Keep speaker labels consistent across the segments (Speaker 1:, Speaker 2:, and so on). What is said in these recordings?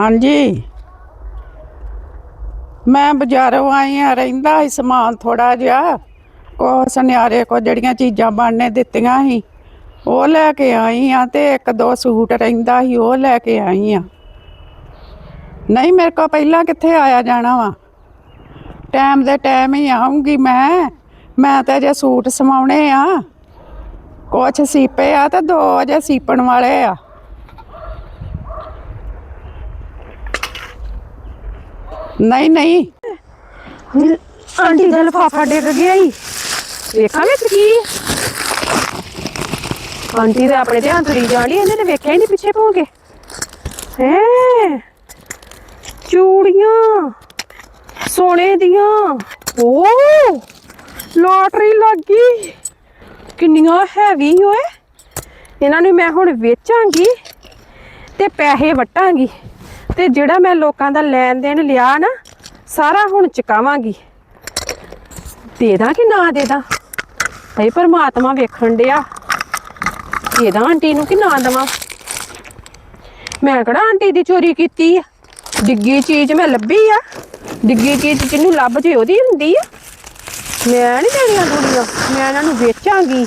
Speaker 1: ਹਾਂਜੀ। ਮੈਂ ਬਾਜ਼ਾਰੋਂ ਆਈ ਆ ਰਹਿੰਦਾ ਸੀ ਸਮਾਨ ਥੋੜਾ ਜਿਹਾ। ਕੋ ਸੁਨਿਆਰੇ ਕੋ ਜਿਹੜੀਆਂ ਚੀਜ਼ਾਂ ਬਣਨੇ ਦਿੱਤੀਆਂ ਸੀ, ਉਹ ਲੈ ਕੇ ਆਈ ਆ ਤੇ ਇੱਕ ਦੋ ਸੂਟ ਰਹਿੰਦਾ ਸੀ, ਉਹ ਲੈ ਕੇ ਆਈ ਆ ਨਹੀਂ, ਮੇਰੇ ਕੋ ਪਹਿਲਾਂ ਕਿੱਥੇ ਆਇਆ ਜਾਣਾ ਵਾ? ਟਾਈਮ ਦੇ ਟਾਈਮ ਹੀ ਆਉਂਗੀ ਮੈਂ। ਮੈਂ ਤਾਂ ਜੇ ਸੂਟ ਸਮਾਉਣੇ ਆ। ਕੁਛ ਸੀਪੇ ਆ ਤੇ ਦੋ ਅਜੇ ਸੀਪਣ ਵਾਲੇ ਆ। ਨਹੀਂ ਨਹੀਂ।
Speaker 2: ਆਂਟੀ ਦਾ ਲਫਾਫਾ ਡਿੱਗ ਗਿਆ ਈ। ਵੇਖਾਂ ਵਿੱਚ ਕੀ? ਹੈ? ਆਂਟੀ ਦੇ ਆਪਣੇ ਧਿਆਨ ਤੁਰੀ ਜਾਣੀ ਇਹਨੇ ਤੇ ਵੇਖਿਆ ਹੀ ਨਹੀਂ ਪਿੱਛੇ ਭੌਂ ਕੇ। ਹੈ? ਚੂੜੀਆਂ, ਸੋਨੇ ਦੀਆਂ। ਓ ਲੋਟਰੀ ਲੱਗ ਗਈ। ਕਿੰਨੀਆਂ ਹੈਵੀ ਓਏ। ਇਹਨਾਂ ਨੂੰ ਮੈਂ ਹੁਣ ਵੇਚਾਂਗੀ ਤੇ ਪੈਸੇ ਵਟਾਂਗੀ। ਤੇ ਜਿਹੜਾ ਮੈਂ ਲੋਕਾਂ ਦਾ ਲੈਣ ਦੇਣ ਲਿਆ ਨਾ, ਸਾਰਾ ਹੁਣ ਚੁਕਾਵਾਂਗੀ। ਦੇ ਦਾਂ ਕਿ ਨਾ ਦੇ ਦਾਂ? ਹੇ ਪਰਮਾਤਮਾ ਵੇਖਣ ਡਿਆ। ਦੇ ਦਾਂ ਆਂਟੀ ਨੂੰ ਕਿ ਨਾ ਦਵਾਂ? ਮੈਂ ਕਿਹੜਾ ਆਂਟੀ ਦੀ ਚੋਰੀ ਕੀਤੀ ਆ? ਡਿੱਗੀ ਚੀਜ਼ ਮੈਂ ਲੱਭੀ ਆ। ਡਿੱਗੀ ਚੀਜ਼ ਜਿਹਨੂੰ ਲੱਭ ਜੇ ਉਹਦੀ ਹੁੰਦੀ ਆ। ਮੈਂ ਨਹੀਂ ਦੇਣੀਆਂ ਕੁੜੀਆਂ ਮੈਂ ਇਹਨਾਂ ਨੂੰ ਵੇਚਾਂਗੀ।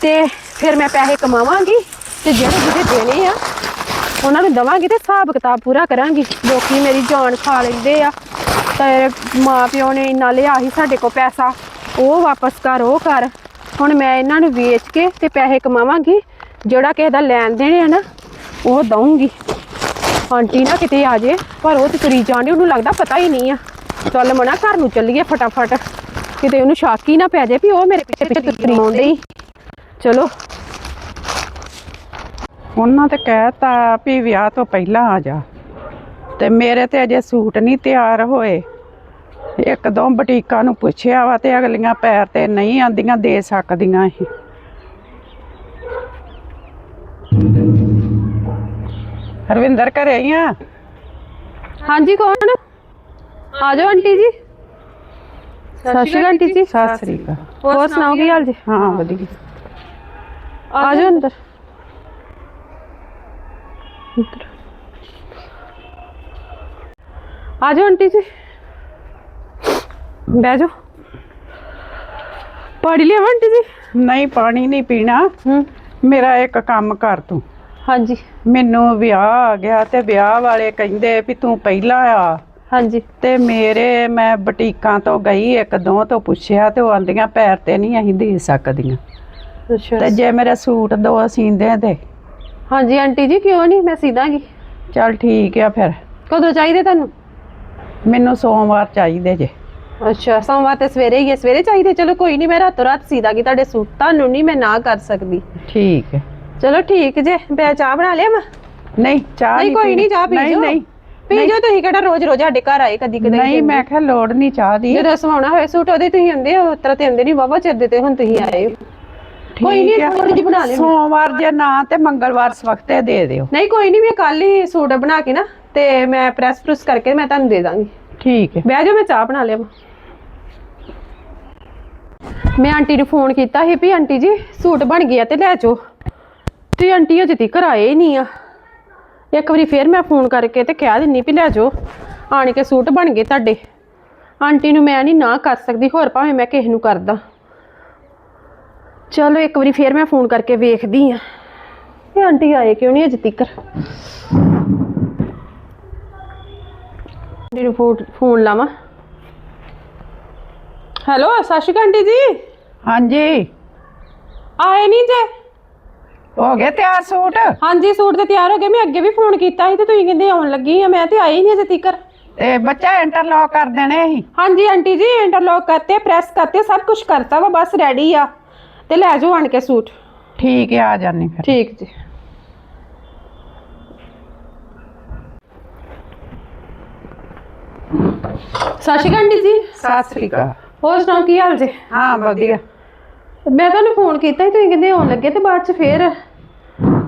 Speaker 2: ਤੇ ਫਿਰ ਮੈਂ ਪੈਸੇ ਕਮਾਵਾਂਗੀ। ਤੇ ਜਿਹੜੇ ਜਿਹਦੇ ਦੇਣੇ ਆ ਉਹਨਾਂ ਨੂੰ ਦਵਾਂਗੀ ਤੇ ਹਿਸਾਬ ਕਿਤਾਬ ਪੂਰਾ ਕਰਾਂਗੀ। ਲੋਕੀ ਮੇਰੀ ਜਾਨ ਖਾ ਲੈਂਦੇ ਆ। ਤੇ ਮਾਂ ਪਿਓ ਨੇ ਇੰਨਾ ਲਿਆ ਸੀ ਸਾਡੇ ਕੋਲ ਪੈਸਾ। ਉਹ ਵਾਪਸ ਕਰ, ਉਹ ਕਰ। ਹੁਣ ਮੈਂ ਇਹਨਾਂ ਨੂੰ ਵੇਚ ਕੇ ਤੇ ਪੈਸੇ ਕਮਾਵਾਂਗੀ। ਜਿਹੜਾ ਕਿਸੇ ਦਾ ਲੈਣ ਦੇਣ ਆ ਨਾ, ਉਹ ਦਊਂਗੀ। ਆਂਟੀ ਨਾ ਕਿਤੇ ਆ ਜੇ, ਪਰ ਉਹ ਤੇ ਤੁਰੀ ਜਾਂਦੀ, ਉਹਨੂੰ ਲੱਗਦਾ ਪਤਾ ਹੀ ਨਹੀਂ ਆ। ਚੱਲ ਮਨਾ ਘਰ ਨੂੰ ਚੱਲੀਏ ਫਟਾਫਟ। ਕਿਤੇ ਉਹਨੂੰ ਸ਼ੱਕ ਹੀ ਨਾ ਪੈ ਜਾਏ ਵੀ ਉਹ ਮੇਰੇ ਪਿੱਛੇ ਪਿੱਛੇ ਤੁਰੀ ਆਉਂਦੇ ਚਲੋ।
Speaker 1: ਉਹਨਾਂ ਤੇ ਕਹਿਤਾ ਵੀ ਵਿਆਹ ਤੋਂ ਪਹਿਲਾਂ ਆ ਜਾ। ਤੇ ਮੇਰੇ ਤੇ ਅਜੇ ਸੂਟ ਨਹੀਂ ਤਿਆਰ ਹੋਏ। ਇੱਕ ਦੋ ਬੁਟੀਕਾਂ ਨੂੰ ਪੁੱਛਿਆ ਵਾ ਤੇ ਅਗਲੀਆਂ ਪੈਰ ਤੇ ਨਹੀਂ ਆਂਦੀਆਂ ਦੇ ਸਕਦੀਆਂ ਇਹ ਹਰਵਿੰਦਰ ਘਰੇ ਹੀ ਆ?
Speaker 2: ਹਾਂਜੀ ਕੌਣ? ਆ ਜਾਓ ਆਂਟੀ ਜੀ। ਸਤਿ ਸ਼੍ਰੀ ਅਕਾਲ ਆਂਟੀ ਜੀ।
Speaker 1: ਸਤਿ ਸ੍ਰੀ ਅਕਾਲ।
Speaker 2: ਹੋਰ ਸੁਣਾਓ ਕੀ ਹਾਲ ਜੀ?
Speaker 1: ਹਾਂ ਵਧੀਆ।
Speaker 2: ਆ ਜਾਓ ਅੰਦਰ। ਆ ਜਾਓ ਆਂਟੀ ਜੀ। ਬਹਿ ਜਾਓ। ਪੜੀ ਲਿਆ ਆਂਟੀ ਜੀ?
Speaker 1: ਨਹੀਂ ਪਾਣੀ ਨਹੀਂ ਪੀਣਾ।
Speaker 2: ਹੂੰ।
Speaker 1: ਮੇਰਾ ਇੱਕ ਕੰਮ ਕਰ ਤੂੰ।
Speaker 2: ਹਾਂਜੀ।
Speaker 1: ਮੈਨੂੰ ਵਿਆਹ ਆ ਗਿਆ ਤੇ ਵਿਆਹ ਵਾਲੇ ਕਹਿੰਦੇ ਵੀ ਤੂੰ ਪਹਿਲਾਂ ਆ।
Speaker 2: ਹਾਂਜੀ।
Speaker 1: ਤੇ ਮੇਰੇ ਮੈਂ ਬੁਟੀਕਾਂ ਤੋਂ ਗਈ ਇੱਕ ਦੋ ਤੋਂ ਪੁੱਛਿਆ ਤੇ ਉਹ ਆਂਦੀਆਂ ਪੈਰ ਤੇ ਨਹੀਂ ਅਸੀਂ ਦੇ ਸਕਦੀਆਂ।
Speaker 2: ਅੱਛਾ।
Speaker 1: ਤੇ ਜੇ ਮੇਰੇ ਸੂਟ ਦੋ ਸੀਂਦੇ ਤੇ
Speaker 2: ਹਾਂਜੀ ਆਂਟੀ ਜੀ ਕਿਉਂ ਨਹੀਂ ਮੈਂ ਸੀਦਾਂਗੀ
Speaker 1: ਚਲ ਠੀਕ ਆ ਫਿਰ।
Speaker 2: ਕਦੋਂ ਚਾਹੀਦੇ ਤੁਹਾਨੂੰ?
Speaker 1: ਮੈਨੂੰ ਸੋਮਵਾਰ ਚਾਹੀਦੇ ਜੇ।
Speaker 2: ਅੱਛਾ ਸੋਮਵਾਰ ਤੇ ਸਵੇਰੇ ਹੀ ਹੈ। ਸਵੇਰੇ ਚਾਹੀਦੇ? ਚਲੋ ਕੋਈ ਨਹੀਂ ਮੈਂ ਰਾਤੋਂ ਰਾਤ ਸੀਦਾਂਗੀ ਤੁਹਾਡੇ ਸੂਟ ਤੁਹਾਨੂੰ ਨਹੀਂ ਮੈਂ ਨਾ ਕਰ ਸਕਦੀ।
Speaker 1: ਠੀਕ ਹੈ।
Speaker 2: ਚਲੋ ਠੀਕ ਜੇ ਮੈਂ ਚਾਹ ਬਣਾ ਲਿਆ ਮੈਂ
Speaker 1: ਨਹੀਂ ਚਾਹ
Speaker 2: ਨਹੀਂ ਕੋਈ। ਨਹੀਂ ਚਾਹ ਪੀ
Speaker 1: ਨਹੀਂ ਨਹੀਂ।
Speaker 2: ਪੀ ਜਾਓ ਤੁਸੀਂ ਕਿਹੜਾ ਰੋਜ਼ ਰੋਜ਼ ਸਾਡੇ ਘਰ ਆਏ ਕਦੀ ਕਦੀ
Speaker 1: ਨਹੀਂ ਮੈਂ ਕਿਹਾ ਲੋੜ ਨਹੀਂ ਚਾਹ ਦੀ।
Speaker 2: ਜਦੋਂ ਸਵਾਉਣਾ ਹੋਏ ਸੂਟ ਉਹਦੇ ਤੁਸੀਂ ਆਉਂਦੇ ਹੋ ਤਰਾ ਤੇ ਆਉਂਦੇ ਨਹੀਂ ਬਾਬਾ ਚਿਰ ਦੇ ਤੇ ਹੁਣ ਤੁਸੀਂ ਆਏ ਹੋ। ਕੋਈ ਨਹੀਂ। ਥੋੜੀ ਜਿਹੀ ਬਣਾ ਲਿਓ।
Speaker 1: ਸੋਮਵਾਰ ਜੇ ਨਾ ਤੇ ਮੰਗਲਵਾਰ ਸਵਖਤੇ ਦੇ ਦਿਓ।
Speaker 2: ਨਹੀਂ ਕੋਈ ਨਹੀਂ ਮੈਂ ਕੱਲ ਹੀ ਸੂਟ ਬਣਾ ਕੇ ਨਾ ਤੇ ਮੈਂ ਪ੍ਰੈਸ ਪ੍ਰੈਸ ਕਰਕੇ ਮੈਂ ਤੁਹਾਨੂੰ ਦੇ ਦਾਂਗੀ।
Speaker 1: ਠੀਕ ਹੈ।
Speaker 2: ਬਹਿ ਜਾਓ ਮੈਂ ਚਾਹ ਬਣਾ ਲਿਆ ਮੈਂ ਆਂਟੀ ਨੂੰ ਫੋਨ ਕੀਤਾ ਸੀ ਵੀ ਆਂਟੀ ਜੀ ਸੂਟ ਬਣ ਗਿਆ ਤੇ ਲੈ ਜਾਓ। ਤੇ ਆਂਟੀ ਅਜੇ ਤੱਕ ਆਏ ਹੀ ਨਹੀਂ ਆ। ਇੱਕ ਵਾਰੀ ਫੇਰ ਮੈਂ ਫੋਨ ਕਰਕੇ ਤੇ ਕਹਿ ਦਿੰਨੀ ਵੀ ਲੈ ਜਾਓ। ਆਣ ਕੇ ਸੂਟ ਬਣ ਗਏ ਤੁਹਾਡੇ। ਆਂਟੀ ਨੂੰ ਮੈਂ ਨਹੀਂ ਨਾ ਕਰ ਸਕਦੀ ਹੋਰ ਭਾਵੇਂ ਮੈਂ ਕਿਸੇ ਨੂੰ ਕਰਦਾ। ਚਲੋ ਇੱਕ ਵਾਰੀ ਫੇਰ ਮੈਂ ਫੋਨ ਕਰਕੇ ਵੇਖਦੀ ਆ। ਇਹ ਆਂਟੀ ਆਏ ਕਿਉਂ ਨਹੀਂ ਅਜੇ ਤੱਕ ਆਂਟੀ ਨੂੰ ਫੋਨ ਫੋਨ ਲਾਵਾਂ। ਹੈਲੋ ਸਤਿ ਸ਼੍ਰੀ ਅਕਾਲ ਆਂਟੀ ਜੀ।
Speaker 1: ਹਾਂਜੀ।
Speaker 2: ਆਏ ਨਹੀਂ ਜੇ।
Speaker 1: ਹੋ ਗਏ ਤਿਆਰ ਸੂਟ?
Speaker 2: ਹਾਂਜੀ ਸੂਟ ਤੇ ਤਿਆਰ ਹੋ ਗਏ। ਮੈਂ ਅੱਗੇ ਵੀ ਫੋਨ ਕੀਤਾ ਸੀ ਤੇ ਤੁਸੀਂ ਕਹਿੰਦੇ ਆਉਣ ਲੱਗੀ ਆ। ਮੈਂ ਤੇ ਆਈ ਨਹੀਂ ਅਜੇ ਤੱਕ
Speaker 1: ਤੇ ਬੱਚਾ ਇੰਟਰਲੌਕ ਕਰ ਦੇਣੇ ਸੀ।
Speaker 2: ਹਾਂਜੀ ਆਂਟੀ ਜੀ ਇੰਟਰਲੌਕ ਕਰਤੇ ਪ੍ਰੈਸ ਕਰਤੇ ਸਭ ਕੁਝ ਕਰਤਾ ਵਾ ਬਸ ਰੈਡੀ ਆ। ਤੇ ਲੈ ਜਾਓ ਆਣ ਕੇ ਸੂਟ।
Speaker 1: ਠੀਕ ਹੈ ਆ ਜਾਨੀ ਫਿਰ।
Speaker 2: ਠੀਕ ਜੀ। ਸਤਿ ਸ਼੍ਰੀ ਅਕਾਲ ਆਂਟੀ ਜੀ।
Speaker 1: ਸਤਿ ਸ੍ਰੀ ਅਕਾਲ।
Speaker 2: ਹੋਰ ਸੁਣਾਓ ਕੀ ਹਾਲ ਜੀ?
Speaker 1: ਹਾਂ ਵਧੀਆ।
Speaker 2: ਮੈਂ ਤੁਹਾਨੂੰ ਫੋਨ ਕੀਤਾ ਸੀ ਤੁਸੀਂ ਕਹਿੰਦੇ ਆਉਣ ਲੱਗੇ ਤੇ ਬਾਅਦ ਚ ਫੇਰ।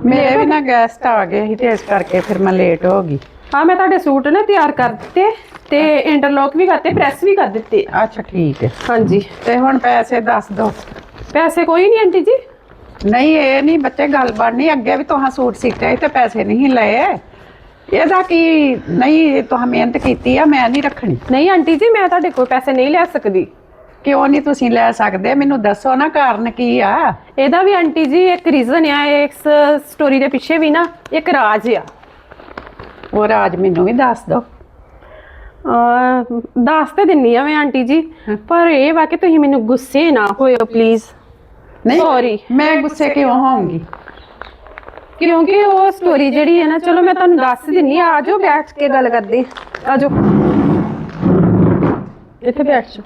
Speaker 1: ਮੇਰੇ ਵੀ ਨਾ ਗੈਸਟ ਆ ਗਏ ਸੀ ਤੇ ਇਸ ਕਰਕੇ ਫਿਰ ਮੈਂ ਲੇਟ ਹੋ ਗਈ।
Speaker 2: ਹਾਂ ਮੈਂ ਤੁਹਾਡੇ ਸੂਟ ਨਾ ਤਿਆਰ ਕਰ ਦਿੱਤੇ ਤੇ ਇੰਟਰਲੌਕ ਵੀ ਕਰਤੇ ਪ੍ਰੈਸ ਵੀ ਕਰ ਦਿੱਤੇ।
Speaker 1: ਅੱਛਾ ਠੀਕ ਹੈ।
Speaker 2: ਹਾਂਜੀ।
Speaker 1: ਤੇ ਹੁਣ ਪੈਸੇ ਦੱਸ ਦੋ
Speaker 2: ਪੈਸੇ ਕੋਈ ਨਹੀਂ ਆਂਟੀ ਜੀ?
Speaker 1: ਨਹੀਂ ਇਹ ਨਹੀਂ ਬੱਚੇ ਗੱਲ ਬਣਨੀ ਅੱਗੇ ਵੀ ਤੁਹਾਂ ਸੂਟ ਸੀਤੇ ਤੇ ਪੈਸੇ ਨਹੀਂ ਲਏ। ਇਹਦਾ ਕੀ ਨਹੀਂ ਤੁਸੀਂ ਮਿਹਨਤ ਕੀਤੀ ਆ ਮੈਂ ਨਹੀਂ ਰੱਖਣੀ।
Speaker 2: ਨਹੀਂ ਆਂਟੀ ਜੀ ਮੈਂ ਤੁਹਾਡੇ ਕੋਲ ਪੈਸੇ ਨਹੀਂ ਲੈ ਸਕਦੀ।
Speaker 1: ਕਿਉਂ ਨਹੀਂ ਤੁਸੀਂ ਲੈ ਸਕਦੇ? ਮੈਨੂੰ ਦੱਸੋ ਨਾ ਕਾਰਨ ਕੀ ਆ।
Speaker 2: ਇਹਦਾ ਵੀ ਆਂਟੀ ਜੀ ਇੱਕ ਰੀਜ਼ਨ ਆ ਇਸ ਸਟੋਰੀ ਦੇ ਪਿੱਛੇ ਵੀ ਨਾ ਇੱਕ ਰਾਜ ਆ।
Speaker 1: ਉਹ ਰਾਜ ਮੈਨੂੰ ਵੀ ਦੱਸ ਦਿਓ
Speaker 2: ਅਹ ਦੱਸ ਤੇ ਦਿੰਨੀ ਆ ਮੈਂ ਆਂਟੀ ਜੀ ਪਰ ਇਹ ਵਾ ਕਿ ਤੁਸੀਂ ਮੈਨੂੰ ਗੁੱਸੇ ਨਾ ਹੋਇਓ ਪਲੀਜ਼
Speaker 1: ਨਹੀਂ
Speaker 2: Sorry.
Speaker 1: ਮੈਂ ਗੁੱਸੇ ਕਿਉਂ ਹੋਵਾਂਗੀ
Speaker 2: ਕਿਉਂਕਿ ਉਹ ਸਟੋਰੀ ਜਿਹੜੀ ਹੈ ਨਾ ਚਲੋ ਮੈਂ ਤੁਹਾਨੂੰ ਦੱਸ ਦਿੰਨੀ ਆ ਆਜੋ ਬੈਠ ਕੇ ਗੱਲ ਕਰਦੇ। ਆਜੋ ਇੱਥੇ ਬੈਠ ਜਾਓ।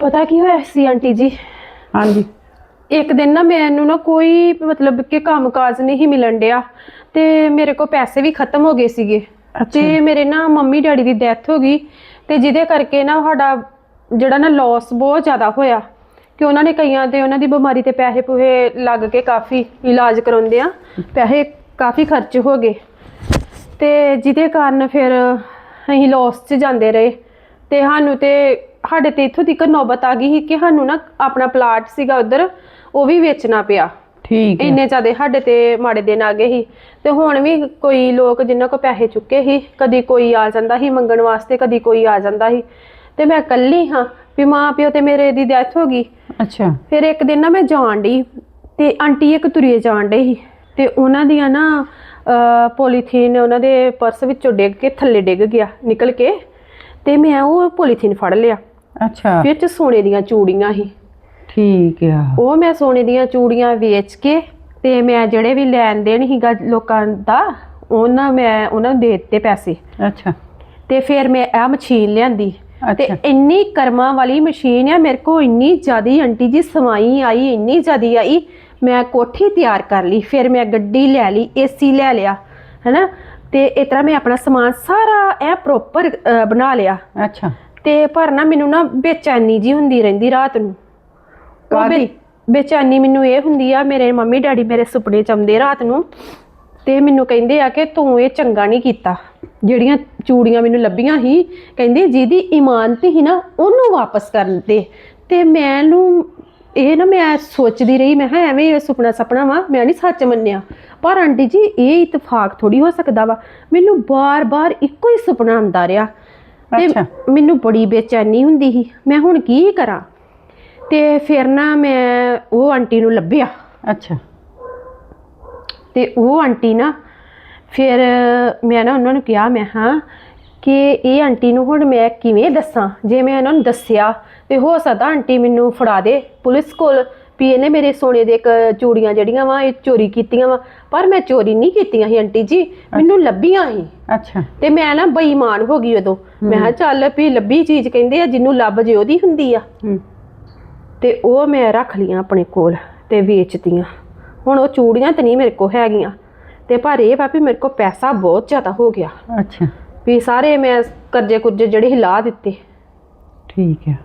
Speaker 2: ਪਤਾ ਕੀ ਹੋਇਆ ਸੀ ਆਂਟੀ ਜੀ?
Speaker 1: ਹਾਂਜੀ।
Speaker 2: ਇੱਕ ਦਿਨ ਨਾ ਮੈਨੂੰ ਨਾ ਕੋਈ ਮਤਲਬ ਕਿ ਕੰਮਕਾਜ ਨਹੀਂ ਸੀ ਮਿਲਣ ਡਿਆ ਤੇ ਮੇਰੇ ਕੋਲ ਪੈਸੇ ਵੀ ਖਤਮ ਹੋ ਗਏ ਸੀਗੇ। ਤੇ ਮੇਰੇ ਨਾ ਮੰਮੀ ਡੈਡੀ ਦੀ ਡੈਥ ਹੋ ਗਈ ਤੇ ਜਿਹਦੇ ਕਰਕੇ ਨਾ ਸਾਡਾ ਜਿਹੜਾ ਨਾ ਲਾਸ ਬਹੁਤ ਜ਼ਿਆਦਾ ਹੋਇਆ ਕਿ ਉਹਨਾਂ ਨੇ ਕਈਆਂ ਤੇ ਉਹਨਾਂ ਦੀ ਬਿਮਾਰੀ ਤੇ ਪੈਸੇ ਪੂਹੇ ਲੱਗ ਕੇ ਕਾਫੀ ਇਲਾਜ ਕਰਾਉਂਦੇ ਆ ਪੈਸੇ ਕਾਫੀ ਖਰਚ ਹੋ ਗਏ। ਤੇ ਜਿਹਦੇ ਕਾਰਨ ਫਿਰ ਅਸੀਂ ਲਾਸ 'ਚ ਜਾਂਦੇ ਰਹੇ ਤੇ ਸਾਨੂੰ ਤੇ ਸਾਡੇ ਤੇ ਇੱਥੋਂ ਤੱਕ ਨੌਬਤ ਆ ਗਈ ਸੀ ਕਿ ਸਾਨੂੰ ਨਾ ਆਪਣਾ ਪਲਾਟ ਸੀਗਾ ਉਧਰ ਉਹ ਵੀ ਵੇਚਣਾ ਪਿਆ।
Speaker 1: ਠੀਕ ਹੈ।
Speaker 2: ਇੰਨੇ ਜ਼ਿਆਦੇ ਸਾਡੇ ਤੇ ਮਾੜੇ ਦਿਨ ਆ ਗਏ ਸੀ। ਤੇ ਹੁਣ ਵੀ ਕੋਈ ਲੋਕ ਜਿਨ੍ਹਾਂ ਕੋ ਪੈਸੇ ਚੁੱਕੇ ਸੀ ਕਦੀ ਕੋਈ ਆ ਜਾਂਦਾ ਸੀ ਮੰਗਣ ਵਾਸਤੇ ਕਦੀ ਕੋਈ ਆ ਜਾਂਦਾ ਸੀ। ਤੇ ਮੈਂ ਇਕੱਲੀ ਹਾਂ ਵੀ ਮਾਂ ਪਿਓ ਤੇ ਮੇਰੇ ਦੀ ਡੈਥ ਹੋ ਗਈ।
Speaker 1: ਅੱਛਾ।
Speaker 2: ਫਿਰ ਇੱਕ ਦਿਨ ਨਾ ਮੈਂ ਜਾਣ ਡਈ ਤੇ ਆਂਟੀ ਇੱਕ ਤੁਰੀਏ ਜਾਣ ਡਈ ਸੀ। ਤੇ ਉਹਨਾਂ ਦੀਆਂ ਨਾ ਪੋਲੀਥੀਨ ਉਹਨਾਂ ਦੇ ਪਰਸ ਵਿੱਚੋਂ ਡਿੱਗ ਕੇ ਥੱਲੇ ਡਿੱਗ ਗਿਆ ਨਿਕਲ ਕੇ। ਤੇ ਮੈਂ ਉਹ ਪੋਲੀਥੀਨ ਫੜ ਲਿਆ।
Speaker 1: ਅੱਛਾ।
Speaker 2: ਵਿੱਚ ਸੋਨੇ ਦੀਆਂ ਚੂੜੀਆਂ ਸੀ।
Speaker 1: ਠੀਕ ਆ।
Speaker 2: ਉਹ ਮੈਂ ਸੋਨੇ ਦੀਆਂ ਚੂੜੀਆਂ ਵੇਚ ਕੇ ਤੇ ਮੈਂ ਜਿਹੜੇ ਵੀ ਲੈਣ ਦੇਣ ਸੀਗਾ ਲੋਕਾਂ ਦਾ ਉਹਨਾਂ ਮੈਂ ਉਹਨਾਂ ਨੂੰ ਦੇ ਦਿੱਤੇ ਪੈਸੇ।
Speaker 1: ਅੱਛਾ।
Speaker 2: ਤੇ ਫਿਰ ਮੈਂ ਇਹ ਮਸ਼ੀਨ ਲਿਆਂਦੀ। ਤੇ ਇੰਨੀ ਕਰਮਾਂ ਵਾਲੀ ਮਸ਼ੀਨ ਆ ਮੇਰੇ ਕੋ ਇੰਨੀ ਜ਼ਿਆਦੀ ਆਂਟੀ ਜੀ ਸਵਾਈ ਆਈ ਇੰਨੀ ਜ਼ਿਆਦੀ ਆਈ ਮੈਂ ਕੋਠੀ ਤਿਆਰ ਕਰ ਲਈ ਫਿਰ ਮੈਂ ਗੱਡੀ ਲੈ ਲਈ ਏਸੀ ਲੈ ਲਿਆ ਹੈਨਾ? ਤੇ ਇਸ ਤਰ੍ਹਾਂ ਮੈਂ ਆਪਣਾ ਸਮਾਨ ਸਾਰਾ ਇਹ ਪ੍ਰੋਪਰ ਬਣਾ ਲਿਆ।
Speaker 1: ਅੱਛਾ।
Speaker 2: ਤੇ ਪਰ ਨਾ ਮੈਨੂੰ ਨਾ ਬੇਚੈਨੀ ਜੀ ਹੁੰਦੀ ਰਹਿੰਦੀ ਰਾਤ ਨੂੰ।
Speaker 1: ਕਾਹਦੀ?
Speaker 2: ਬੇਚੈਨੀ ਮੈਨੂੰ ਇਹ ਹੁੰਦੀ ਆ ਮੇਰੇ ਮੰਮੀ ਡੈਡੀ ਮੇਰੇ ਸੁਪਨੇ ਚ ਆਉਂਦੇ ਰਾਤ ਨੂੰ ਤੇ ਮੈਨੂੰ ਕਹਿੰਦੇ ਆ ਕਿ ਤੂੰ ਇਹ ਚੰਗਾ ਨਹੀਂ ਕੀਤਾ। ਜਿਹੜੀਆਂ ਚੂੜੀਆਂ ਮੈਨੂੰ ਲੱਭੀਆਂ ਸੀ ਕਹਿੰਦੇ ਜਿਹਦੀ ਇਮਾਨਤ ਸੀ ਨਾ ਉਹਨੂੰ ਵਾਪਸ ਕਰ ਦੇ। ਤੇ ਮੈਨੂੰ ਇਹ ਨਾ ਮੈਂ ਸੋਚਦੀ ਰਹੀ ਮੈਂ ਕਿਹਾ ਐਵੇਂ ਇਹ ਸੁਪਨਾ ਸਪਨਾ ਵਾ ਮੈਂ ਨਹੀਂ ਸੱਚ ਮੰਨਿਆ। ਪਰ ਆਂਟੀ ਜੀ ਇਹ ਇਤਫਾਕ ਥੋੜੀ ਹੋ ਸਕਦਾ ਵਾ। ਮੈਨੂੰ ਬਾਰ-ਬਾਰ ਇੱਕੋ ਹੀ ਸੁਪਨਾ ਆਉਂਦਾ ਰਿਹਾ। ਤੇ। ਮੈਨੂੰ ਬੜੀ ਬੇਚੈਨੀ ਹੁੰਦੀ ਸੀ। ਮੈਂ ਹੁਣ ਕੀ ਕਰਾਂ? ਤੇ ਫਿਰ ਨਾ ਮੈਂ ਉਹ ਆਂਟੀ ਨੂੰ ਲੱਭਿਆ।
Speaker 1: ਅੱਛਾ।
Speaker 2: ਤੇ ਉਹ ਆਂਟੀ ਨਾ ਫਿਰ ਮੈਂ ਨਾ ਉਹਨਾਂ ਨੂੰ ਕਿਹਾ ਮੈਂ ਹਾਂ ਕਿ ਇਹ ਆਂਟੀ ਨੂੰ ਹੁਣ ਮੈਂ ਕਿਵੇਂ ਦੱਸਾਂ? ਜੇ ਮੈਂ ਉਹਨਾਂ ਨੂੰ ਦੱਸਿਆ ਤੇ ਹੋ ਸਕਦਾ ਆਂਟੀ ਮੈਨੂੰ ਫੜਾ ਦੇ ਪੁਲਿਸ ਕੋਲ ਵੀ ਇਹਨੇ ਮੇਰੇ ਸੋਨੇ ਦੇ ਇੱਕ ਚੂੜੀਆਂ ਜਿਹੜੀਆਂ ਵਾ ਇਹ ਚੋਰੀ ਕੀਤੀਆਂ ਵਾ। ਪਰ ਮੈਂ ਚੋਰੀ ਨਹੀਂ ਕੀਤੀਆਂ ਸੀ ਆਂਟੀ ਜੀ ਮੈਨੂੰ ਲੱਭੀਆਂ ਸੀ।
Speaker 1: ਅੱਛਾ।
Speaker 2: ਤੇ ਮੈਂ ਨਾ ਬੇਈਮਾਨ ਹੋ ਗਈ ਉਦੋਂ। ਮੈਂ ਕਿਹਾ ਚੱਲ ਵੀ ਲੱਭੀ ਚੀਜ਼ ਕਹਿੰਦੇ ਆ ਜਿਹਨੂੰ ਲੱਭ ਜੇ ਉਹਦੀ ਹੁੰਦੀ ਆ।
Speaker 1: ਹੂੰ।
Speaker 2: ਤੇ ਉਹ ਮੈਂ ਰੱਖ ਲੀਆਂ ਆਪਣੇ ਕੋਲ ਤੇ ਵੇਚਤੀਆਂ। ਹੁਣ ਉਹ ਚੂੜੀਆਂ ਤੇ ਨਹੀਂ ਮੇਰੇ ਕੋਲ ਹੈਗੀਆਂ। ਤੇ ਪਰ ਇਹ ਵਾ ਵੀ ਮੇਰੇ ਕੋਲ ਪੈਸਾ ਬਹੁਤ ਜ਼ਿਆਦਾ ਹੋ ਗਿਆ।
Speaker 1: ਅੱਛਾ।
Speaker 2: ਵੀ ਸਾਰੇ ਮੈਂ ਕਰਜ਼ੇ ਕੁਰਜ਼ੇ ਜਿਹੜੇ ਹਿਲਾ ਦਿੱਤੇ।
Speaker 1: ਠੀਕ ਹੈ।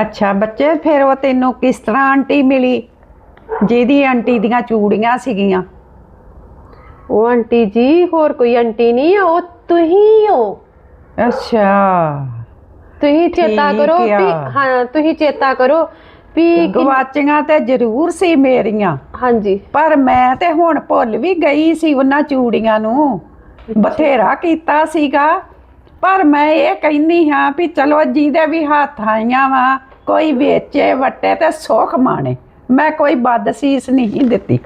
Speaker 1: ਅੱਛਾ ਬੱਚੇ ਫਿਰ ਉਹ ਤੈਨੂੰ ਕਿਸ ਤਰ੍ਹਾਂ ਆਂਟੀ ਮਿਲੀ? ਜਿਹਦੀ ਆਂਟੀ ਦੀਆਂ ਚੂੜੀਆਂ ਸੀਗੀਆਂ?
Speaker 2: ਉਹ ਆਂਟੀ ਜੀ ਹੋਰ ਕੋਈ ਆਂਟੀ ਨਹੀਂ ਉਹ ਤੁਸੀਂ ਹੋ।
Speaker 1: ਅੱਛਾ।
Speaker 2: ਤੁਸੀਂ ਚੇਤਾ
Speaker 1: ਠੀਕ
Speaker 2: ਕਰੋ ਵੀ
Speaker 1: ਆ।
Speaker 2: ਹਾਂ ਤੁਸੀਂ ਚੇਤਾ ਕਰੋ ਵੀ
Speaker 1: ਗਵਾਚੀਆਂ ਤੇ ਜ਼ਰੂਰ ਸੀ ਮੇਰੀਆਂ।
Speaker 2: ਹਾਂਜੀ।
Speaker 1: ਪਰ ਮੈਂ ਤੇ ਹੁਣ ਭੁੱਲ ਵੀ ਗਈ ਸੀ ਉਹਨਾਂ ਚੂੜੀਆਂ ਨੂੰ। ਬਥੇਰਾ ਕੀਤਾ ਸੀਗਾ। ਪਰ ਮੈਂ ਇਹ ਕਹਿੰਦੀ ਹਾਂ ਵੀ ਚਲੋ ਜਿਹਦੇ ਵੀ ਹੱਥ ਆਈਆਂ ਵਾ ਕੋਈ ਵੇਚੇ ਵਟੇ ਤੇ ਸੁੱਖ ਮਾਣੇ। ਮੈਂ ਕੋਈ ਬਦਸੀਸ ਨਹੀਂ ਦਿੱਤੀ।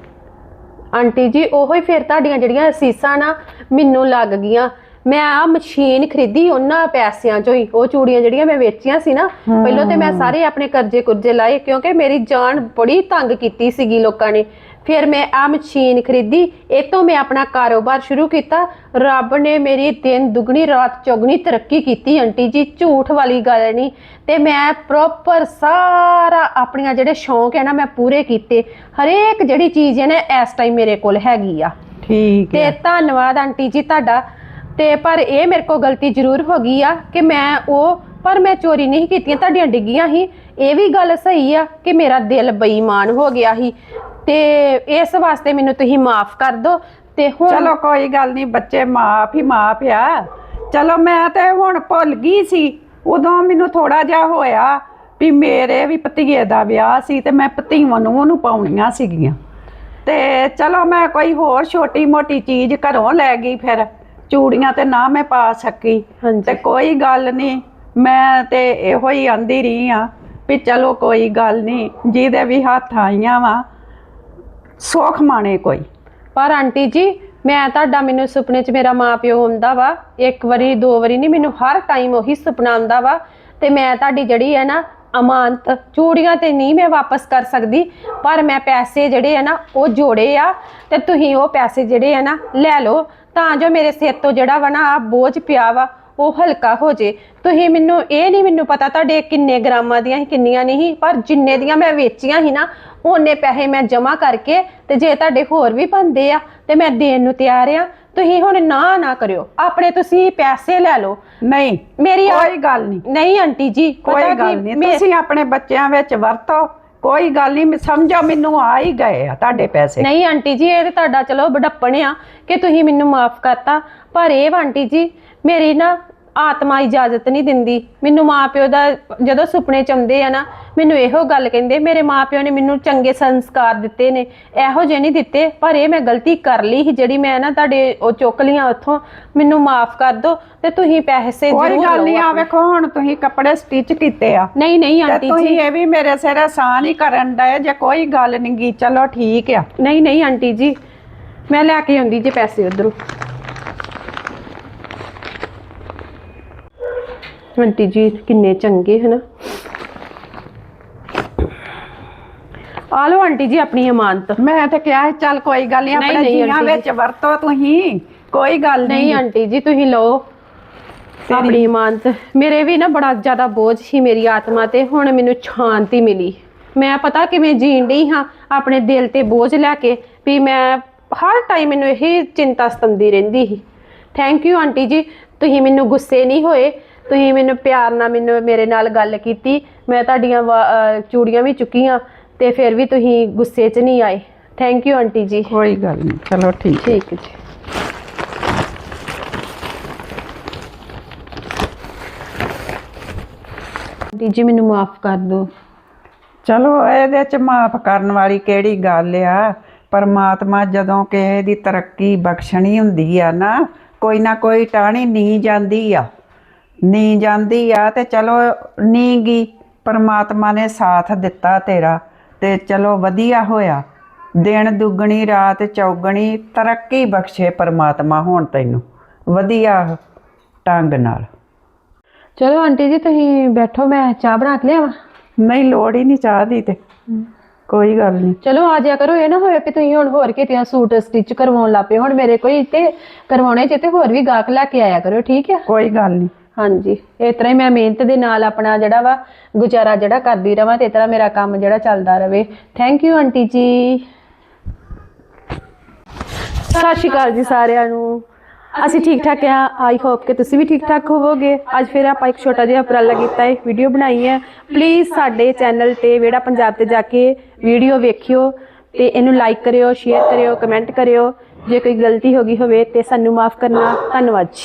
Speaker 2: ਆਂਟੀ ਜੀ ਉਹੋ ਹੀ ਫਿਰ ਤੁਹਾਡੀਆਂ ਜਿਹੜੀਆਂ ਅਸੀਸਾਂ ਨਾ ਮੈਨੂੰ ਲੱਗ ਗਈਆਂ। ਮੈਂ ਆ ਮਸ਼ੀਨ ਖਰੀਦੀ ਉਹਨਾਂ ਪੈਸਿਆਂ ਚੋਂ ਹੀ ਉਹ ਚੂੜੀਆਂ ਜਿਹੜੀਆਂ ਮੈਂ ਵੇਚੀਆਂ ਸੀ ਨਾ ਪਹਿਲਾਂ ਤੇ ਮੈਂ ਸਾਰੇ ਆਪਣੇ ਕਰਜ਼ੇ ਕੁਰਜ਼ੇ ਲਾਏ ਕਿਉਂਕਿ ਮੇਰੀ ਜਾਨ ਬੜੀ ਤੰਗ ਕੀਤੀ ਸੀਗੀ ਲੋਕਾਂ ਨੇ। ਫਿਰ ਮੈਂ ਆ ਮਸ਼ੀਨ ਖਰੀਦੀ ਇਹ ਤੋਂ ਮੈਂ ਆਪਣਾ ਕਾਰੋਬਾਰ ਸ਼ੁਰੂ ਕੀਤਾ। ਰੱਬ ਨੇ ਮੇਰੀ ਦਿਨ ਦੁਗਣੀ ਰਾਤ ਚੌਗਣੀ ਤਰੱਕੀ ਕੀਤੀ ਆਂਟੀ ਜੀ ਝੂਠ ਵਾਲੀ ਗੱਲ ਨਹੀਂ। ਤੇ ਮੈਂ ਪ੍ਰੋਪਰ ਸਾਰਾ ਆਪਣੀਆਂ ਜਿਹੜੇ ਸ਼ੌਂਕ ਹੈ ਨਾ ਮੈਂ ਪੂਰੇ ਕੀਤੇ। ਹਰੇਕ ਜਿਹੜੀ ਚੀਜ਼ ਹੈ ਨਾ ਇਸ ਟਾਈਮ ਮੇਰੇ ਕੋਲ ਹੈਗੀ ਆ।
Speaker 1: ਠੀਕ
Speaker 2: ਤੇ
Speaker 1: ਹੈ।
Speaker 2: ਧੰਨਵਾਦ ਆਂਟੀ ਜੀ ਤੁਹਾਡਾ। ਤੇ ਪਰ ਇਹ ਮੇਰੇ ਕੋਲ ਗਲਤੀ ਜ਼ਰੂਰ ਹੋ ਗਈ ਆ ਕਿ ਮੈਂ ਉਹ, ਪਰ ਮੈਂ ਚੋਰੀ ਨਹੀਂ ਕੀਤੀਆਂ, ਤੁਹਾਡੀਆਂ ਡਿੱਗੀਆਂ ਸੀ। ਇਹ ਵੀ ਗੱਲ ਸਹੀ ਆ ਕਿ ਮੇਰਾ ਦਿਲ ਬੇਈਮਾਨ ਹੋ ਗਿਆ ਸੀ। ਤੇ ਇਸ ਵਾਸਤੇ ਮੈਨੂੰ ਤੁਸੀਂ ਮਾਫ ਕਰ ਦਿਓ। ਤੇ ਹੁਣ
Speaker 1: ਚਲੋ ਕੋਈ ਗੱਲ ਨਹੀਂ, ਬੱਚੇ ਮਾਫ ਹੀ ਮਾਫ ਆ। ਚਲੋ ਮੈਂ ਤੇ ਹੁਣ ਭੁੱਲ ਗਈ ਸੀ। ਉਦੋਂ ਮੈਨੂੰ ਥੋੜਾ ਜਿਹਾ ਹੋਇਆ ਵੀ ਮੇਰੇ ਵੀ ਭਤੀਏ ਦਾ ਵਿਆਹ ਸੀ ਤੇ ਮੈਂ ਭਤੀਵਾਂ ਨੂੰ ਉਹਨੂੰ ਪਾਉਣੀਆਂ ਸੀਗੀਆਂ। ਤੇ ਚਲੋ ਮੈਂ ਕੋਈ ਹੋਰ ਛੋਟੀ ਮੋਟੀ ਚੀਜ਼ ਘਰੋਂ ਲੈ ਗਈ ਫਿਰ। ਚੂੜੀਆਂ ਤੇ ਨਾ ਮੈਂ ਪਾ ਸਕੀ। ਤੇ ਕੋਈ ਗੱਲ ਨਹੀਂ ਮੈਂ ਤੇ ਇਹੋ ਹੀ ਆਂਦੀ ਰਹੀ ਆ ਵੀ ਚਲੋ ਕੋਈ ਗੱਲ ਨਹੀਂ ਜਿਹਦੇ ਵੀ ਹੱਥ ਆਈਆਂ ਵਾ ਸੁੱਖ ਮਾਣੇ ਕੋਈ।
Speaker 2: ਪਰ ਆਂਟੀ ਜੀ ਮੈਂ ਤੁਹਾਡਾ ਮੈਨੂੰ ਸੁਪਨੇ 'ਚ ਮੇਰਾ ਮਾਪਿਓ ਹੁੰਦਾ ਵਾ। ਇੱਕ ਵਾਰੀ ਦੋ ਵਾਰੀ ਨਹੀਂ ਮੈਨੂੰ ਹਰ ਟਾਈਮ ਉਹੀ ਸੁਪਨਾ ਆਉਂਦਾ ਵਾ। ਤੇ ਮੈਂ ਤੁਹਾਡੀ ਜਿਹੜੀ ਹੈ ਨਾ ਅਮਾਨਤ ਚੂੜੀਆਂ ਤੇ ਨਹੀਂ ਮੈਂ ਵਾਪਸ ਕਰ ਸਕਦੀ ਪਰ ਮੈਂ ਪੈਸੇ ਜਿਹੜੇ ਆ ਨਾ ਉਹ ਜੋੜੇ ਆ। ਤੇ ਤੁਸੀਂ ਉਹ ਪੈਸੇ ਜਿਹੜੇ ਆ ਨਾ ਲੈ ਲਓ। ਤਾਂ ਜੋ ਮੇਰੇ ਸਿਰ ਤੋਂ ਜਿਹੜਾ ਵਾ ਨਾ ਬੋਝ ਪਿਆ ਵਾ ਉਹ ਹਲਕਾ ਹੋ ਜੇ। ਤੁਸੀਂ ਮੈਨੂੰ ਇਹ ਨਹੀਂ ਮੈਨੂੰ ਪਤਾ ਤੁਹਾਡੇ ਕਿੰਨੇ ਗ੍ਰਾਮਾਂ ਦੀਆਂ ਸੀ ਕਿੰਨੀਆਂ ਨਹੀਂ ਪਰ ਜਿੰਨੇ ਦੀਆਂ ਮੈਂ ਵੇਚੀਆਂ ਸੀ ਨਾ ਉਹਨੇ ਪੈਸੇ ਮੈਂ ਜਮ੍ਹਾਂ ਕਰਕੇ ਤੇ ਜੇ ਤੁਹਾਡੇ ਹੋਰ ਵੀ ਬੰਦੇ ਆ ਤੇ ਮੈਂ ਦੇਣ ਨੂੰ ਤਿਆਰ ਆ। ਤੁਸੀਂ ਹੁਣ ਨਾ ਨਾ ਕਰਿਓ। ਆਪਣੇ ਤੁਸੀਂ ਪੈਸੇ ਲੈ ਲਓ।
Speaker 1: ਨਹੀਂ
Speaker 2: ਮੇਰੀ
Speaker 1: ਕੋਈ ਗੱਲ ਨਹੀਂ।
Speaker 2: ਨਹੀਂ ਆਂਟੀ ਜੀ
Speaker 1: ਕੋਈ ਗੱਲ ਨਹੀਂ। ਤੁਸੀਂ ਆਪਣੇ ਬੱਚਿਆਂ ਵਿੱਚ ਵਰਤੋ। ਕੋਈ ਗੱਲ ਨਹੀਂ ਸਮਝੋ, ਮੈਨੂੰ ਆ ਹੀ ਗਏ ਆ ਤੁਹਾਡੇ ਪੈਸੇ।
Speaker 2: ਨਹੀਂ ਆਂਟੀ ਜੀ, ਇਹ ਤੇ ਤੁਹਾਡਾ ਚਲੋ ਬੜੱਪਣ ਆ ਕਿ ਤੁਸੀਂ ਮੈਨੂੰ ਮਾਫ ਕਰਤਾ। ਪਰ ਇਹ ਵਾ ਆਂਟੀ ਜੀ, ਮੇਰੀ ਨਾ ਆਤਮਾ ਇਜਾਜ਼ਤ ਨਹੀਂ ਦਿੰਦੀ। ਮੈਨੂੰ ਮਾਪਿਓ ਦਾ ਜਦੋਂ ਸੁਪਨੇ ਚ ਆਉਂਦੇ ਆ ਨਾ ਮੈਨੂੰ ਇਹੋ ਗੱਲ ਕਹਿੰਦੇ ਮੇਰੇ ਮਾਪਿਓ ਨੇ ਮੈਨੂੰ ਚੰਗੇ ਸੰਸਕਾਰ ਦਿੱਤੇ ਨੇ। ਇਹੋ ਜਿਹੇ ਨਹੀਂ ਦਿੱਤੇ ਪਰ ਇਹ ਮੈਂ ਗਲਤੀ ਕਰ ਲਈ ਸੀ ਜਿਹੜੀ ਮੈਂ ਨਾ ਤੁਹਾਡੇ ਉਹ ਚੁੱਕ ਲੀਆਂ ਉੱਥੋਂ। ਮੈਨੂੰ ਮਾਫ ਕਰ ਦਿਓ ਤੇ ਤੁਸੀਂ ਪੈਸੇ
Speaker 1: ਕੋਈ
Speaker 2: ਜ਼ਰੂਰ
Speaker 1: ਗੱਲ
Speaker 2: ਲਓ
Speaker 1: ਨਹੀਂ ਆ। ਵੇਖੋ ਹੁਣ ਤੁਸੀਂ ਕੱਪੜੇ ਸਟਿਚ ਕੀਤੇ ਆ।
Speaker 2: ਨਹੀਂ ਨਹੀਂ ਆਂਟੀ
Speaker 1: ਤੁਸੀਂ
Speaker 2: ਜੀ
Speaker 1: ਇਹ ਵੀ ਮੇਰੇ ਸਿਰ ਆਸਾਨ ਹੀ ਕਰਨ ਡਏ ਜੇ ਕੋਈ ਗੱਲ ਨਹੀਂ ਗੀ ਚਲੋ ਠੀਕ ਆ।
Speaker 2: ਨਹੀਂ ਨਹੀਂ ਆਂਟੀ ਜੀ। ਮੈਂ ਲੈ ਕੇ ਆਉਂਦੀ ਜੇ ਪੈਸੇ ਉਧਰੋਂ। ਆਂਟੀ ਜੀ ਕਿੰਨੇ ਚੰਗੇ ਹਨ। ਆ ਲਓ ਆਂਟੀ ਜੀ ਆਪਣੀ ਅਮਾਨਤ।
Speaker 1: ਮੈਂ ਤੇ ਕਿਹਾ ਸੀ, ਚੱਲ ਕੋਈ ਗੱਲ ਨਹੀਂ
Speaker 2: ਨਹੀਂ,
Speaker 1: ਆਪਣੇ
Speaker 2: ਨਹੀਂ,
Speaker 1: ਜੀਆਂ
Speaker 2: ਆਂਟੀ
Speaker 1: ਵਿੱਚ ਵਰਤੋ ਤੁਸੀਂ ਕੋਈ ਗੱਲ
Speaker 2: ਨਹੀਂ
Speaker 1: ਨਹੀਂ
Speaker 2: ਆਂਟੀ ਜੀ ਤੁਸੀਂ ਲਓ ਆਪਣੀ ਇਮਾਨਤ ਮੇਰੇ ਵੀ ਨਾ ਬੜਾ ਜ਼ਿਆਦਾ ਬੋਝ ਸੀ ਮੇਰੀ ਆਤਮਾ ਤੇ ਹੁਣ ਮੈਨੂੰ ਸ਼ਾਂਤੀ ਮਿਲੀ। ਮੈਂ ਪਤਾ ਕਿਵੇਂ ਜੀਣ ਡਈ ਹਾਂ ਆਪਣੇ ਦਿਲ ਤੇ ਬੋਝ ਲੈ ਕੇ ਵੀ ਮੈਂ ਹਰ ਟਾਈਮ ਮੈਨੂੰ ਇਹ ਚਿੰਤਾ ਸਤੰਦੀ ਰਹਿੰਦੀ ਸੀ। ਥੈਂਕ ਯੂ ਆਂਟੀ ਜੀ ਤੁਸੀਂ ਮੈਨੂੰ ਗੁੱਸੇ ਨਹੀਂ ਹੋਏ। ਤੁਸੀਂ ਮੈਨੂੰ ਪਿਆਰ ਨਾਲ ਮੈਨੂੰ ਮੇਰੇ ਨਾਲ ਗੱਲ ਕੀਤੀ ਮੈਂ ਤੁਹਾਡੀਆਂ ਚੂੜੀਆਂ ਵੀ ਚੁੱਕੀਆਂ ਤੇ ਫਿਰ ਵੀ ਤੁਸੀਂ ਗੁੱਸੇ 'ਚ ਨਹੀਂ ਆਏ। ਥੈਂਕ ਯੂ ਆਂਟੀ ਜੀ।
Speaker 1: ਕੋਈ ਗੱਲ ਨਹੀਂ ਚਲੋ ਠੀਕ
Speaker 2: ਠੀਕ ਹੈ ਜੀ। ਆਂਟੀ ਜੀ ਮੈਨੂੰ ਮਾਫ ਕਰ ਦਿਓ।
Speaker 1: ਚਲੋ ਇਹਦੇ ਚ ਮਾਫ ਕਰਨ ਵਾਲੀ ਕਿਹੜੀ ਗੱਲ ਆ? ਪਰਮਾਤਮਾ ਜਦੋਂ ਕਿਸੇ ਦੀ ਤਰੱਕੀ ਬਖਸ਼ਣੀ ਹੁੰਦੀ ਆ ਨਾ ਕੋਈ ਨਾ ਕੋਈ ਟਾਣੀ ਨੀ ਜਾਂਦੀ ਆ। ਨੀ ਜਾਂਦੀ ਆ ਤੇ ਚਲੋ ਨੀ ਗੀ ਪਰਮਾਤਮਾ ਨੇ ਸਾਥ ਦਿੱਤਾ ਤੇਰਾ ਤੇ ਚਲੋ ਵਧੀਆ ਹੋਇਆ। ਦਿਨ ਦੁੱਗਣੀ ਰਾਤ ਚੌਗਣੀ ਤਰੱਕੀ ਬਖਸ਼ੇ ਪਰਮਾਤਮਾ ਹੁਣ ਤੈਨੂੰ। ਵਧੀਆ ਢੰਗ ਨਾਲ।
Speaker 2: ਚਲੋ ਆਂਟੀ ਜੀ ਤੁਸੀਂ ਬੈਠੋ ਮੈਂ ਚਾਹ ਬਣਾ ਕੇ ਲਿਆਵਾਂ।
Speaker 1: ਨਹੀਂ ਲੋੜ ਹੀ ਨਹੀਂ ਚਾਹ ਦੀ ਤੇ। ਕੋਈ ਗੱਲ ਨਹੀਂ।
Speaker 2: ਚਲੋ ਆ ਜਾਇਆ ਕਰੋ ਇਹ ਨਾ ਹੋਏ ਕਿ ਤੁਸੀਂ ਹੁਣ ਹੋਰ ਕਿਤੇ ਸੂਟ ਸਟਿਚ ਕਰਵਾਉਣ ਲੱਪੇ ਹੁਣ ਮੇਰੇ ਕੋਈ ਤੇ ਕਰਵਾਉਣੇ ਚ ਤੇ ਹੋਰ ਵੀ ਗਾਹਕ ਲੈ ਕੇ ਆਇਆ ਕਰੋ ਠੀਕ ਹੈ
Speaker 1: ਕੋਈ ਗੱਲ ਨਹੀਂ।
Speaker 2: ਹਾਂਜੀ। ਇਸ ਤਰ੍ਹਾਂ ਹੀ ਮੈਂ ਮਿਹਨਤ ਦੇ ਨਾਲ ਆਪਣਾ ਜਿਹੜਾ ਵਾ ਗੁਜ਼ਾਰਾ ਜਿਹੜਾ ਕਰਦੀ ਰਵਾਂ ਤੇ ਇਸ ਤਰ੍ਹਾਂ ਮੇਰਾ ਕੰਮ ਜਿਹੜਾ ਚੱਲਦਾ ਰਵੇ। ਥੈਂਕ ਯੂ ਆਂਟੀ ਜੀ। ਸਤਿ ਸ਼੍ਰੀ ਅਕਾਲ ਜੀ ਸਾਰਿਆਂ ਨੂੰ। ਅਸੀਂ ਠੀਕ ਠਾਕ ਆ। ਆਈ ਹੋਪ ਕਿ ਤੁਸੀਂ ਵੀ ਠੀਕ ਠਾਕ ਹੋਵੋਗੇ। ਅੱਜ ਫਿਰ ਆਪਾਂ ਇੱਕ ਛੋਟਾ ਜਿਹਾ ਉਪਰਾਲਾ ਕੀਤਾ ਹੈ, ਵੀਡੀਓ ਬਣਾਈ ਹੈ। ਪਲੀਜ਼ ਸਾਡੇ ਚੈਨਲ ਤੇ ਵਿਹੜਾ ਪੰਜਾਬ ਤੇ ਜਾ ਕੇ ਵੀਡੀਓ ਵੇਖਿਓ ਤੇ ਇਹਨੂੰ ਲਾਈਕ ਕਰਿਓ ਸ਼ੇਅਰ ਕਰਿਓ ਕਮੈਂਟ ਕਰਿਓ। ਜੇ ਕੋਈ ਗਲਤੀ ਹੋ ਗਈ ਹੋਵੇ ਤੇ ਸਾਨੂੰ ਮਾਫ ਕਰਨਾ। ਧੰਨਵਾਦ ਜੀ।